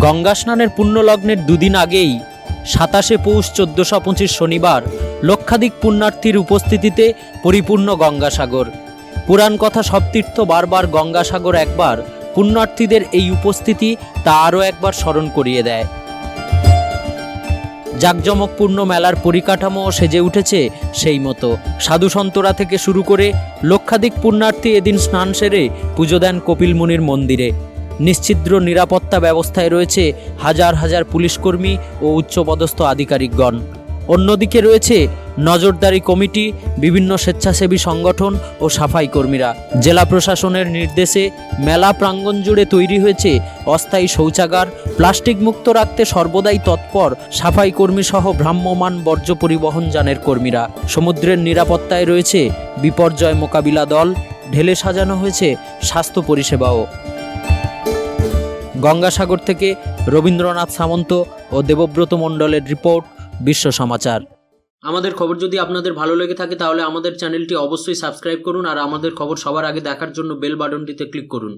গঙ্গা স্নানের পুণ্যলগ্নের দুদিন আগেই সাতাশে পৌষ চোদ্দশো পঁচিশ শনিবার লক্ষাধিক পুণ্যার্থীর উপস্থিতিতে পরিপূর্ণ গঙ্গাসাগর। পুরাণ কথা সবতীর্থ বারবার গঙ্গাসাগর একবার পুণ্যার্থীদের এই উপস্থিতি তা আরও একবার স্মরণ করিয়ে দেয়। জাঁকজমকপূর্ণ মেলার পরিকাঠামো সেজে উঠেছে সেই মতো। সাধুসন্তরা থেকে শুরু করে লক্ষাধিক পুণ্যার্থী এদিন স্নান সেরে পুজো দেন কপিল মুনির মন্দিরে। নিশ্ছিদ্র নিরাপত্তা ব্যবস্থায় রয়েছে হাজার হাজার পুলিশকর্মী ও উচ্চপদস্থ আধিকারিকগণ। অন্যদিকে রয়েছে নজরদারি কমিটি, বিভিন্ন স্বেচ্ছাসেবী সংগঠন ও সাফাই কর্মীরা। জেলা প্রশাসনের নির্দেশে মেলা প্রাঙ্গণ জুড়ে তৈরি হয়েছে অস্থায়ী শৌচাগার, প্লাস্টিক মুক্ত রাখতে সর্বদাই তৎপর সাফাই কর্মী সহ ভ্রাম্যমাণ বর্জ্য পরিবহন যানের কর্মীরা। সমুদ্রের নিরাপত্তায় রয়েছে বিপর্যয় মোকাবিলা দল, ঢেলে সাজানো হয়েছে স্বাস্থ্য পরিষেবাও। গঙ্গাসাগর থেকে রবীন্দ্রনাথ সামন্ত ও দেবব্রত মণ্ডলের রিপোর্ট, বিশ্ব সমাচার। আমাদের খবর যদি আপনাদের ভালো লেগে থাকে তাহলে আমাদের চ্যানেলটি অবশ্যই সাবস্ক্রাইব করুন আর আমাদের খবর সবার আগে দেখার জন্য বেল বাটনটিতে ক্লিক করুন।